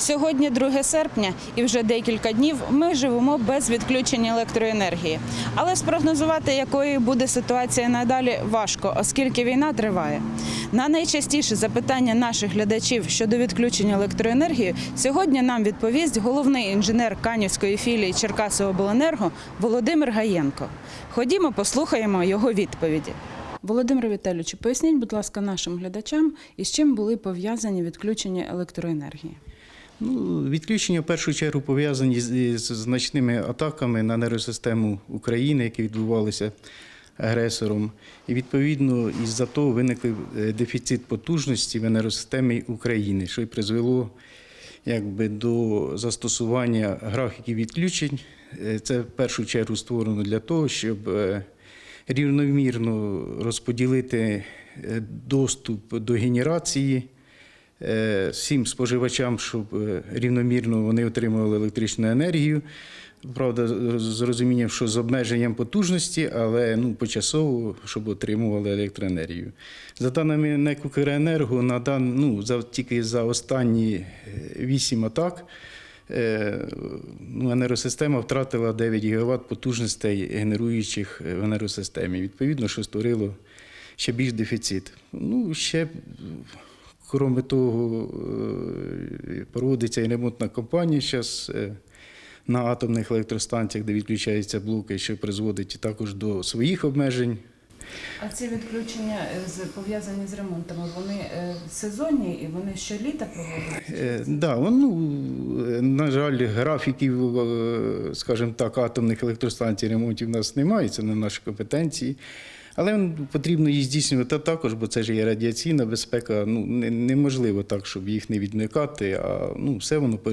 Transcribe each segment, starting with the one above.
Сьогодні 2 серпня, і вже декілька днів ми живемо без відключення електроенергії. Але спрогнозувати, якою буде ситуація надалі, важко, оскільки війна триває. На найчастіше запитання наших глядачів щодо відключення електроенергії сьогодні нам відповість головний інженер Канівської філії Черкасиобленерго Володимир Гаєнко. Ходімо, послухаємо його відповіді. Володимир Віталійович, поясніть, будь ласка, нашим глядачам, із чим були пов'язані відключення електроенергії. Ну, відключення в першу чергу пов'язані з, з значними атаками на енергосистему України, які відбувалися агресором. І відповідно із-за того виник дефіцит потужності в енергосистемі України, що й призвело якби, до застосування графіків відключень. Е, Це в першу чергу створено для того, щоб е, рівномірно розподілити е, доступ до генерації е, всім споживачам, щоб е, рівномірно вони отримували електричну енергію. Правда, з розумінням, що з обмеженням потужності, але ну, почасово, щоб отримували електроенергію. За даними НЕК «Укренерго», на дан, ну, за, тільки за останні 8 атак е, ну, енергосистема втратила 9 ГВт потужностей генеруючих в енергосистемі. Відповідно, що створило ще більш дефіцит. Ну, ще Кроме того, е, проводиться і ремонтна кампанія зараз на атомних електростанціях, де відключаються блоки, що призводить також до своїх обмежень. А ці відключення е, пов'язані з ремонтами, вони е, сезонні і вони щоліта проводяться? Е, Да, ну, е, на жаль, графіків, е, скажімо так, атомних електростанцій ремонтів у нас немає, це не наші компетенції. Але потрібно їх здійснювати також, бо це ж є радіаційна безпека. Ну, не- неможливо так, щоб їх не відмикати, а ну, все воно по,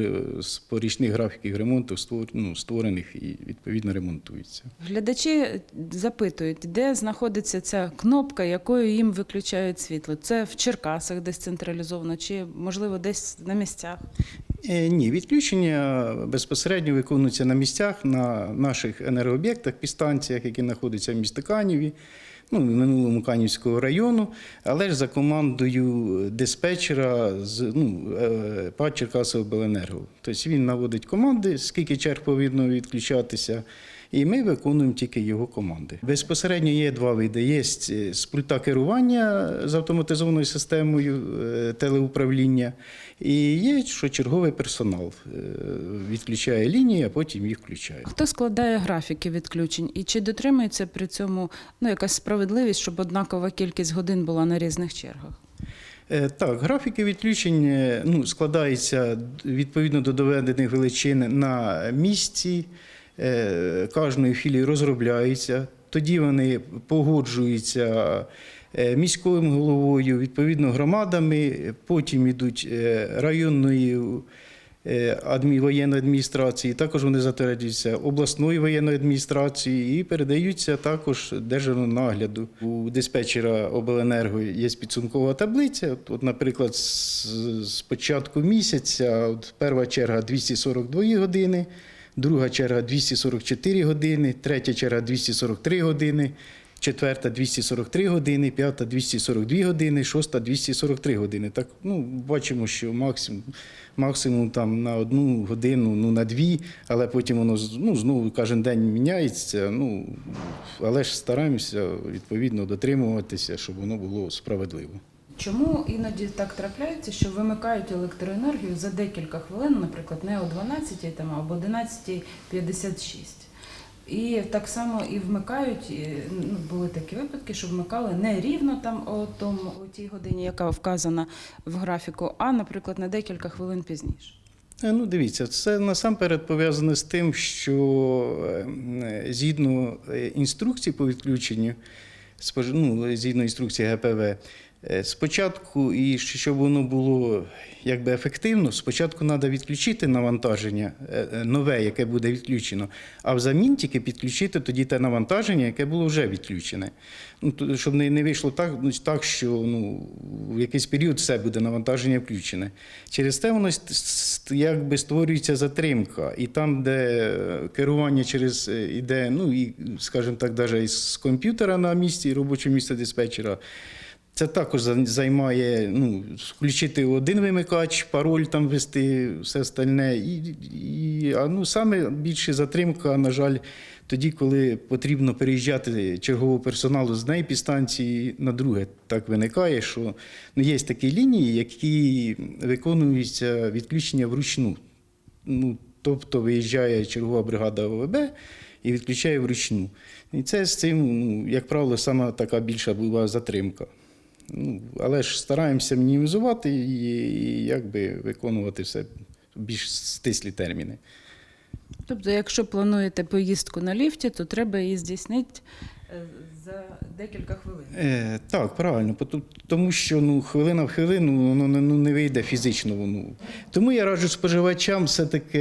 по графіків ремонту створ- ну, створених і відповідно ремонтується. Глядачі запитують, де знаходиться ця кнопка, якою їм виключають світло. Це в Черкасах десь централізовано, чи можливо десь на місцях. Е, Ні, відключення безпосередньо виконуються на місцях, на наших енергооб'єктах, підстанціях, які знаходяться в місті Каніві, ну, в минулому Канівського району, але ж за командою диспетчера з ну, е, ПАД Черкасовобленерго. Тобто він наводить команди, скільки черг повинно відключатися. І ми виконуємо тільки його команди. Безпосередньо є два види: є е, з пульта керування з автоматизованою системою е, телеуправління, і є, що черговий персонал е, відключає лінії, а потім їх включає. Хто складає графіки відключень і чи дотримується при цьому ну, якась справедливість, щоб однакова кількість годин була на різних чергах? Е, Так, графіки відключень е, ну, складаються відповідно до доведених величин на місці. Е, Кожної філії розробляються. Тоді вони погоджуються е, міською головою, відповідно громадами, потім йдуть е, районною воєнної адміністрації, також вони затверджуються обласною воєнною адміністрацією і передаються також державному нагляду. У диспетчера обленерго є підсумкова таблиця. От, наприклад, з початку місяця от перша черга 242 години. Друга черга 244 години, третя черга 243 години, четверта 243 години, п'ята 242 години, шоста 243 години. Так, ну, бачимо, що максимум, максимум там на одну годину, ну на дві, але потім воно ну, знову кожен день міняється. Ну, але ж стараємося відповідно дотримуватися, щоб воно було справедливо. Чому іноді так трапляється, що вимикають електроенергію за декілька хвилин, наприклад, не о 12 там, або 11.56. І так само і вмикають, і, ну, були такі випадки, що вмикали не рівно там о, тому, о тій годині, яка вказана в графіку, а, наприклад, на декілька хвилин пізніше. Е, Ну, дивіться, це насамперед пов'язано з тим, що е, згідно е, інструкції по відключенню, ну, згідно інструкції ГПВ, спочатку, і щоб воно було якби ефективно, спочатку треба відключити навантаження е, е, нове, яке буде відключено, а взамін тільки підключити тоді те навантаження, яке було вже відключене. Ну, щоб не, вийшло так, ну, так, що ну, в якийсь період все буде навантаження включене. Через те воно якби створюється затримка. І там, де е, керування через е, іде, ну і, скажімо так, навіть з комп'ютера на місці робочого місця диспетчера, Це також займає ну, включити один вимикач, пароль там ввести, все остальне. І, і, а ну, саме більше затримка, на жаль, тоді, коли потрібно переїжджати чергового персоналу з однієї підстанції на друге. Так виникає, що ну, є такі лінії, які виконуються відключення вручну. Ну, тобто виїжджає чергова бригада ОВБ і відключає вручну. І це з цим, ну, як правило, саме така більша була затримка. Ну, але ж стараємося мінімізувати і, і якби виконувати все більш стислі терміни. Тобто, якщо плануєте поїздку на ліфті, то треба її здійснити е, за декілька хвилин. Е, так, правильно, тому що ну, хвилина в хвилину воно не, ну, не вийде фізично. Ну. Тому я раджу споживачам все-таки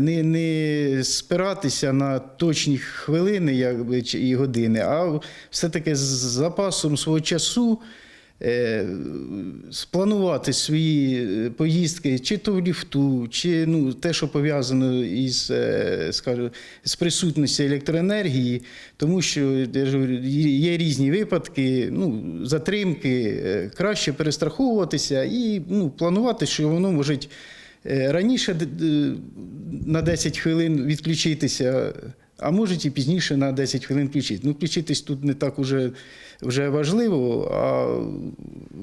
не, не спиратися на точні хвилини якби, і години, а все-таки з запасом свого часу. Е, Спланувати свої е, поїздки, чи то в ліфту, чи ну, те, що пов'язано із е, скажу, з присутністю електроенергії, тому що я ж є різні випадки, ну, затримки, краще перестраховуватися і ну, планувати, що воно може раніше на 10 хвилин відключитися. А можуть і пізніше на 10 хвилин включити. Ну, включитись тут не так уже, вже важливо, а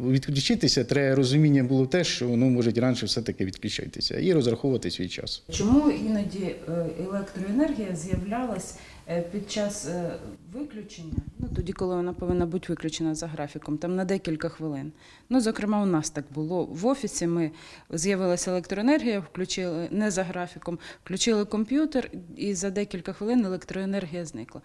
відключитися треба розуміння було те, що воно може раніше все-таки відключатися і розраховувати свій час. Чому іноді е, електроенергія з'являлась е, під час е, виключення? Ну тоді, коли вона повинна бути виключена за графіком, там на декілька хвилин. Ну, зокрема, у нас так було в офісі. Ми з'явилася електроенергія, включили не за графіком, включили комп'ютер, і за декілька хвилин електроенергія зникла.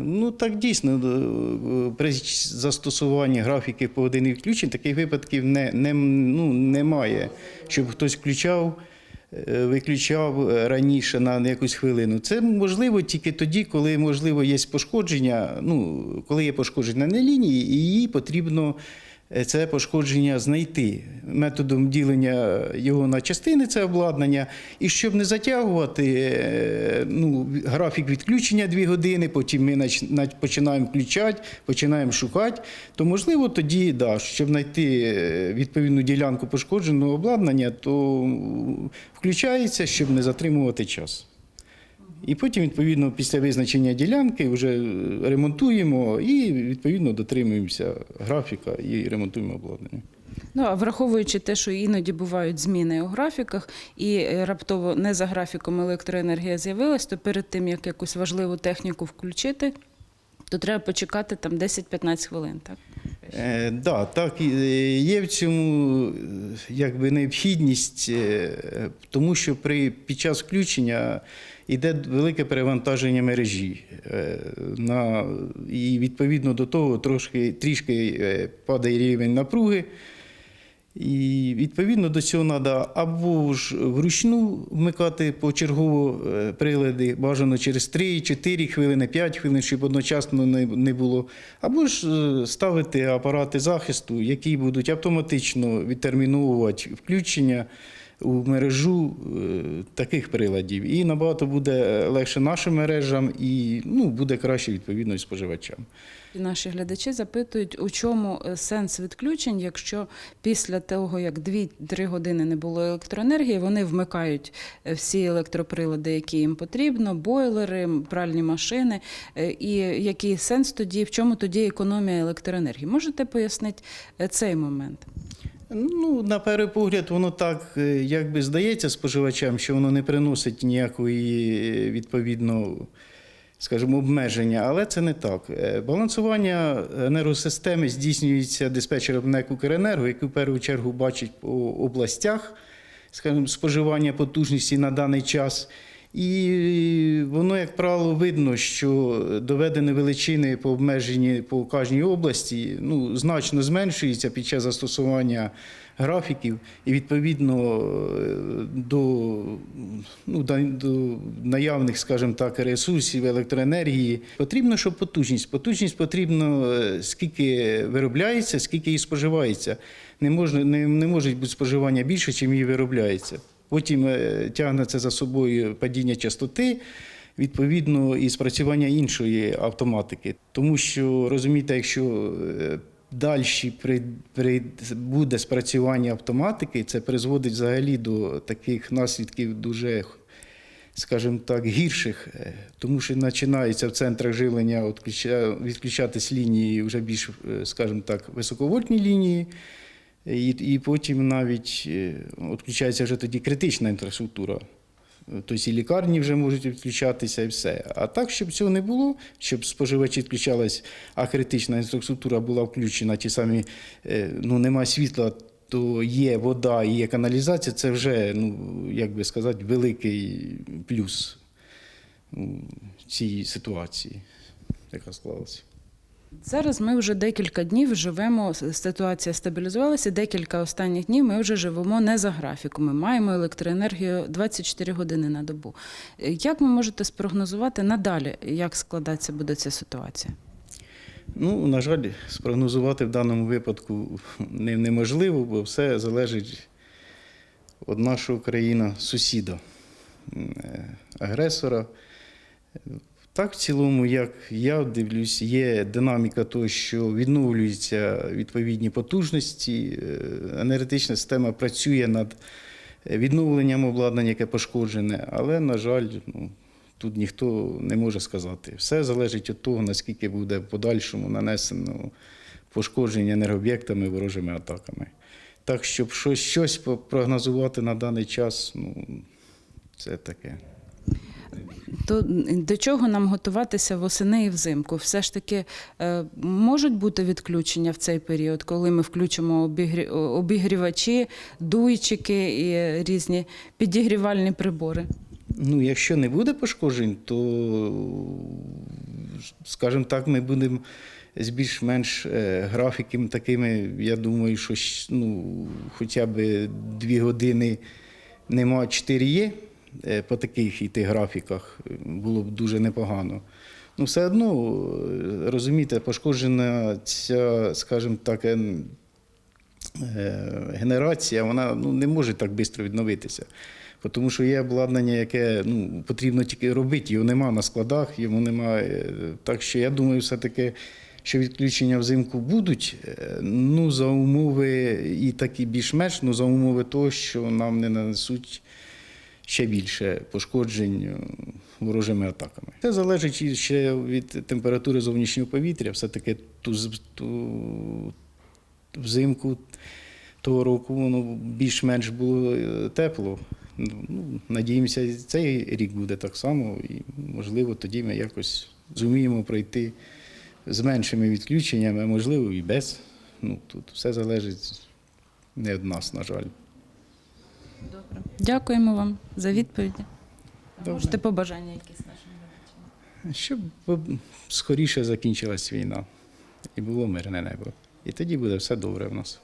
Ну так дійсно е, при застосуванні графіки по включень, таких випадків не, не, ну, немає, щоб хтось включав. е, Виключав е, раніше на якусь хвилину. Це можливо тільки тоді, коли можливо є пошкодження. Ну коли є пошкодження на лінії, і її потрібно це пошкодження знайти методом ділення його на частини, це обладнання. І щоб не затягувати е, ну, графік відключення 2 години, потім ми починаємо включати, починаємо шукати, то можливо тоді, да, щоб знайти е, відповідну ділянку пошкодженого обладнання, то включається, щоб не затримувати час. І потім, відповідно, після визначення ділянки вже е, ремонтуємо і відповідно дотримуємося графіка і ремонтуємо обладнання. Ну а враховуючи те, що іноді бувають зміни у графіках, і е, раптово не за графіком електроенергія з'явилась, то перед тим як якусь важливу техніку включити, то треба почекати там 10-15 хвилин. Так Е, да, так, е, є в цьому е, якби, необхідність, е, тому що при, під час включення йде велике перевантаження мережі. На, і відповідно до того трошки, трішки падає рівень напруги. І відповідно до цього треба або ж вручну вмикати почергово е, прилади, бажано через 3-4 хвилини, 5 хвилин, щоб одночасно не не було, або ж е, ставити апарати захисту, які будуть автоматично відтерміновувати включення у мережу е, таких приладів. І набагато буде легше нашим мережам і ну, буде краще відповідно і споживачам. Наші глядачі запитують, у чому е, сенс відключень, якщо після того, як 2-3 години не було електроенергії, вони вмикають е, всі електроприлади, які їм потрібно, бойлери, пральні машини. Е, І який сенс тоді, в чому тоді економія електроенергії? Можете пояснити цей момент? Ну, на перший погляд, воно так якби здається споживачам, що воно не приносить ніякої відповідно, скажімо, обмеження, але це не так. Е, Балансування енергосистеми здійснюється диспетчером НЕК «Укренерго», який в першу чергу бачить по областях, скажімо, споживання потужності на даний час. І воно, як правило, видно, що доведені величини по обмеженні по кожній області ну, значно зменшуються під час застосування графіків, і відповідно е, до, ну, до, наявних, скажімо так, ресурсів електроенергії потрібно, щоб потужність. Потужність потрібно е, скільки виробляється, скільки її споживається. Не можна не, не може бути споживання більше, чим її виробляється. Потім е, тягне це за собою падіння частоти, відповідно, і спрацювання іншої автоматики. Тому що розумієте, якщо е, далі при, при, буде спрацювання автоматики, це призводить взагалі до таких наслідків дуже, скажімо так, гірших, е, тому що починається в центрах живлення відключатись лінії вже більш, скажімо так, високовольтні лінії. І, і потім навіть е, відключається вже тоді критична інфраструктура. Тобто і лікарні вже можуть відключатися і все. А так, щоб цього не було, щоб споживачі відключались, а критична інфраструктура була включена, ті самі, е, ну нема світла, то є вода і є каналізація, це вже, ну, як би сказати, великий плюс цій ситуації, яка склалася. Зараз ми вже декілька днів живемо, ситуація стабілізувалася. Декілька останніх днів ми вже живемо не за графіком. Ми маємо електроенергію 24 години на добу. Е, Як ви можете спрогнозувати надалі, як складатися буде ця ситуація? Ну, на жаль, спрогнозувати в даному випадку неможливо, бо все залежить від нашого країна сусіда, е, агресора. Так, в цілому, як я дивлюсь, є динаміка того, що відновлюються відповідні потужності, е, енергетична система працює над відновленням обладнання, яке пошкоджене, але, на жаль, ну, тут ніхто не може сказати. Все залежить від того, наскільки буде в подальшому нанесено пошкодження енергооб'єктами ворожими атаками. Так, щоб щось прогнозувати на даний час, ну, це таке. То до чого нам готуватися восени і взимку? Все ж таки е, можуть бути відключення в цей період, коли ми включимо обігрівачі, дуйчики і різні підігрівальні прибори. Ну, якщо не буде пошкоджень, то, скажімо так, ми будемо з більш-менш е, графіками такими, я думаю, що ну, хоча б дві години нема 4 є е, по таких іти графіках, е, було б дуже непогано. Ну, все одно, е, розумієте, пошкоджена ця, скажімо так, е, е, генерація, вона ну, не може так швидко відновитися. Тому що є обладнання, яке ну, потрібно тільки робити, його нема на складах, йому немає. Так що я думаю, все-таки, що відключення взимку будуть, е, ну, за умови і такі більш-менш, ну, за умови того, що нам не нанесуть ще більше пошкоджень е, ворожими атаками. Це залежить ще від температури зовнішнього повітря. Все-таки ту, ту взимку того року воно більш-менш було е, тепло. Ну, надіємося, цей рік буде так само, і можливо тоді ми якось зуміємо пройти з меншими відключеннями, можливо і без. Ну, тут все залежить не від нас, на жаль. Дякуємо вам за відповіді. Добре. Можете побажання якісь нашим глядачам? Щоб скоріше закінчилась війна і було мирне небо. І тоді буде все добре в нас.